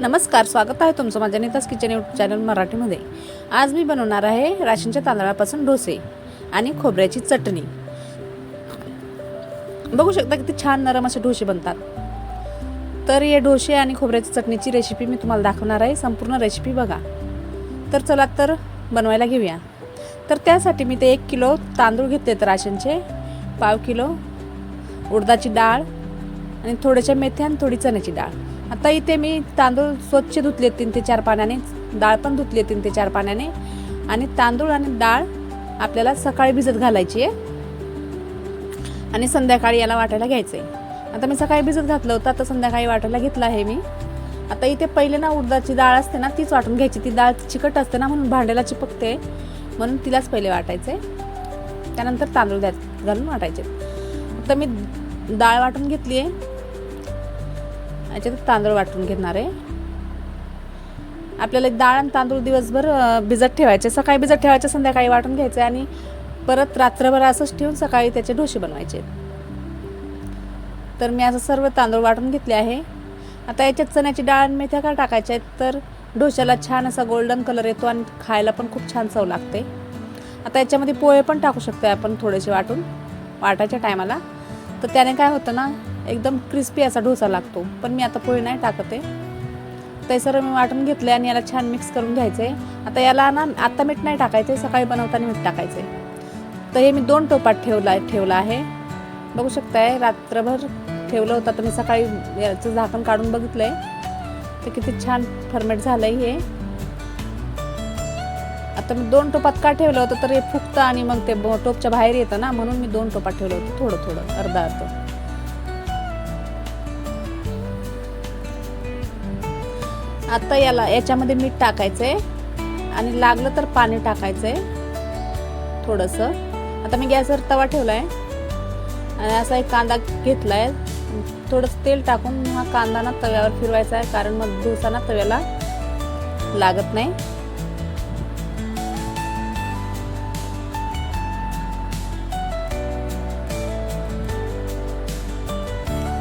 नमस्कार स्वागत आहे तुमचं माझ्या नेताच किचन यूट्यूब चॅनल मराठीमध्ये. आज मी बनवणार आहे राशनच्या तांदळापासून डोसे आणि खोबऱ्याची चटणी. बघू शकता किती छान नरम असे डोसे बनतात. तर या डोसे आणि खोबऱ्याची चटणीची रेसिपी मी तुम्हाला दाखवणार आहे संपूर्ण रेसिपी बघा. तर चला तर बनवायला घेऊया. तर त्यासाठी मी ते एक किलो तांदूळ घेतले आहेत राशनचे पाव किलो उडदाची डाळ आणि थोड्याशा मेथ्या आणि थोडी चण्याची डाळ. आता इथे मी तांदूळ स्वच्छ धुतले तीन ते चार पाण्याने डाळ पण धुतली तीन ते चार पाण्याने आणि तांदूळ आणि डाळ आपल्याला सकाळी भिजत घालायची आहे. आणि संध्याकाळी याला वाटायला घ्यायचं आहे आता मी सकाळी भिजत घातलं होतं आता संध्याकाळी वाटायला घेतलं आहे मी. आता इथे पहिले ना उडदाची डाळ असते ना तीच वाटून घ्यायची. ती डाळ चिकट असते ना म्हणून भांड्याला चिपकते. म्हणून तिलाच पहिले वाटायचं आहे त्यानंतर तांदूळ द्या घालून वाटायचे. आता मी डाळ वाटून घेतली आहे याच्यात तांदूळ वाटून घेणार आहे. आपल्याला डाळ आणि तांदूळ दिवसभर भिजत ठेवायचे. सकाळी भिजत ठेवायचे संध्याकाळी वाटून घ्यायचे आणि परत रात्रभर असंच ठेवून सकाळी त्याचे डोसे बनवायचे. तर मी असं सर्व तांदूळ वाटून घेतले आहे. आता याच्यात चण्याची डाळ आणि मेथ्या का टाकायच्या आहेत? तर डोश्याला छान असा गोल्डन कलर येतो आणि खायला पण खूप छान चव लागते. आता याच्यामध्ये पोहे पण टाकू शकतो आपण थोडेसे वाटून वाटायच्या टायमाला तर त्याने काय होतं ना एकदम क्रिस्पी असा डोसा लागतो. पण मी आता पोहे नाही टाकत. आहे ते सर्व मी वाटून घेतलं आणि याला छान मिक्स करून घ्यायचं. आहे आता याला ना आत्ता मीठ नाही टाकायचं आहे सकाळी बनवताना मीठ टाकायचं. आहे तर हे मी दोन टोपात ठेवला ठेवलं आहे. बघू शकताय रात्रभर ठेवलं होतं. तर मी सकाळी याचं झाकण काढून बघितलं आहे तर किती छान फर्मेट झालं आहे हे. आता मी दोन टोपात का ठेवलं होतं तर हे फुगतं आणि मग ते टोपच्या बाहेर येतं ना म्हणून मी दोन टोपात ठेवलं होतं थोडं थोडं अर्धा अर्ध. आता याला याच्यामध्ये मीठ टाकायचं आहे आणि लागलं तर पाणी टाकायचं आहे थोडंसं. आता मी गॅसवर तवा ठेवला आहे आणि असा एक कांदा घेतला आहे थोडंसं तेल टाकून हा कांदा ना तव्यावर फिरवायचा आहे कारण मग डोसा ना तव्याला लागत नाही.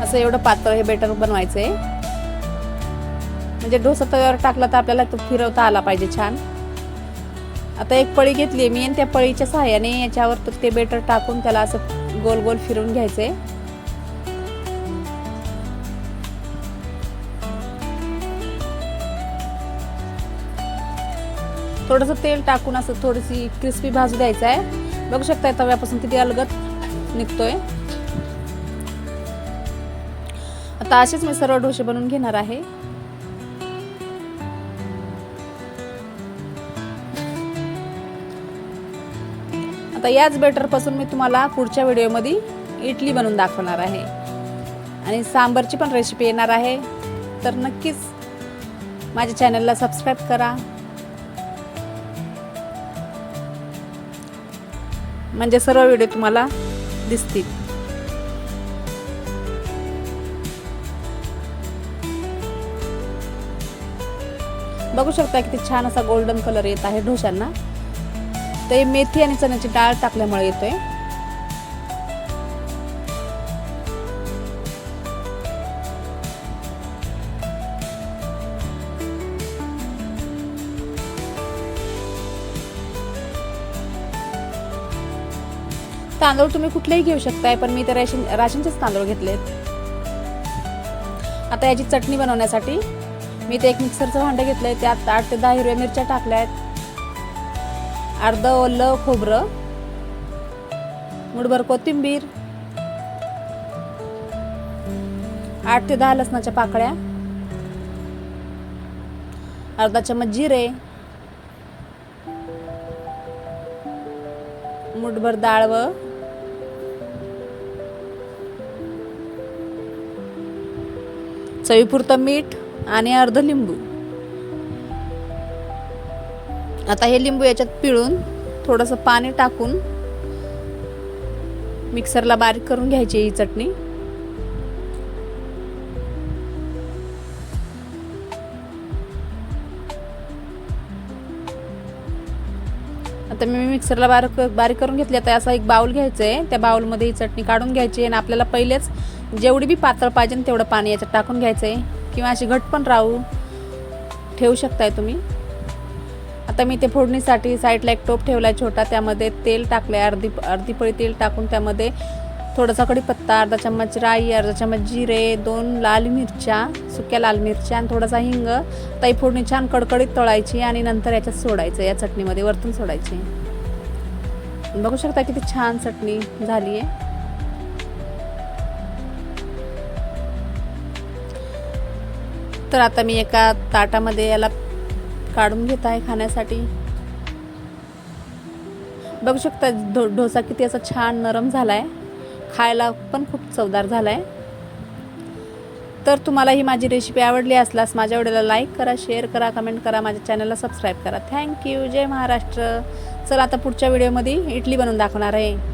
असं एवढं पातळ हे बेटर बनवायचं आहे म्हणजे डोसा तव्यावर टाकला तर आपल्याला तो फिरवता आला पाहिजे छान. आता एक पळी घेतली मी आणि त्या पळीच्या सहाय्याने याच्यावर तर ते बेटर टाकून त्याला असं गोल गोल फिरवून घ्यायचंय. थोडंसं तेल टाकून असं थोडीशी क्रिस्पी भाजू द्यायचं आहे. बघू शकता तव्यापासून किती अलगत निघतोय. आता असेच मी सर्व डोसे बनवून घेणार आहे. आता याच बेटरपासून मी तुम्हाला पुढच्या व्हिडिओमध्ये इडली बनवून दाखवणार आहे. आणि सांबरची पण रेसिपी येणार आहे. तर नक्कीच माझ्या चॅनलला सबस्क्राईब करा. म्हणजे सर्व व्हिडिओ तुम्हाला दिसतील. बघू शकता किती छान असा गोल्डन कलर येत आहे तर ते मेथी आणि चण्याची डाळ टाकल्यामुळे येतोय. तांदूळ तुम्ही कुठलेही घेऊ शकताय पण मी तर राशन राशनचेच तांदूळ घेतलेत. आता याची चटणी बनवण्यासाठी मी ते एक मिक्सरचं भांडं घेतलंय त्यात आठ ते दहा हिरव्या मिरच्या टाकल्या आहेत अर्ध ओलं खोबरं मुठभर कोथिंबीर आठ ते दहा लसणाच्या पाकळ्या अर्धा चमच जिरे मुठभर डाळव चवीपुरतं मीठ आणि अर्ध लिंबू. आता हे लिंबू याच्यात पिळून थोडंसं पाणी टाकून मिक्सरला बारीक करून घ्यायची ही चटणी. आता मी मिक्सरला बारीक बारीक करून घेतली. आता असा एक बाउल घ्यायचा आहे त्या बाउलमध्ये ही चटणी काढून घ्यायची आणि आपल्याला पहिलेच जेवढी बी पातळ पाहिजे तेवढं पाणी याच्यात टाकून घ्यायचं आहे किंवा अशी घट पण राहू ठेवू शकताय तुम्ही. आता मी ते फोडणीसाठी साईडला एक टोप ठेवला आहे छोटा त्यामध्ये तेल टाकलं आहे अर्धी अर्धी पळी तेल टाकून त्यामध्ये थोडासा कढीपत्ता अर्धा चम्मच राई अर्धा चम्मच जिरे दोन लाल मिरच्या सुक्या लाल मिरच्या आणि थोडासा हिंग. ताई फोडणी छान कडकडीत तळायची आणि नंतर याच्यात सोडायचं या चटणीमध्ये वरतून सोडायची. बघू शकता किती छान चटणी झाली आहे तर आता मी एका ताटामध्ये याला काढून घेत आहे खाण्यासाठी? बघू शकता डो डोसा किती असा छान नरम झाला आहे खायला पण खूप चवदार झाला आहे तर तुम्हाला ही माझी रेसिपी आवडली असल्यास माझ्या व्हिडिओला लाईक करा शेअर करा कमेंट करा माझ्या चॅनलला सबस्क्राईब करा. थँक्यू जय महाराष्ट्र. चला आता पुढच्या व्हिडिओमध्ये इडली बनवून दाखवणार आहे.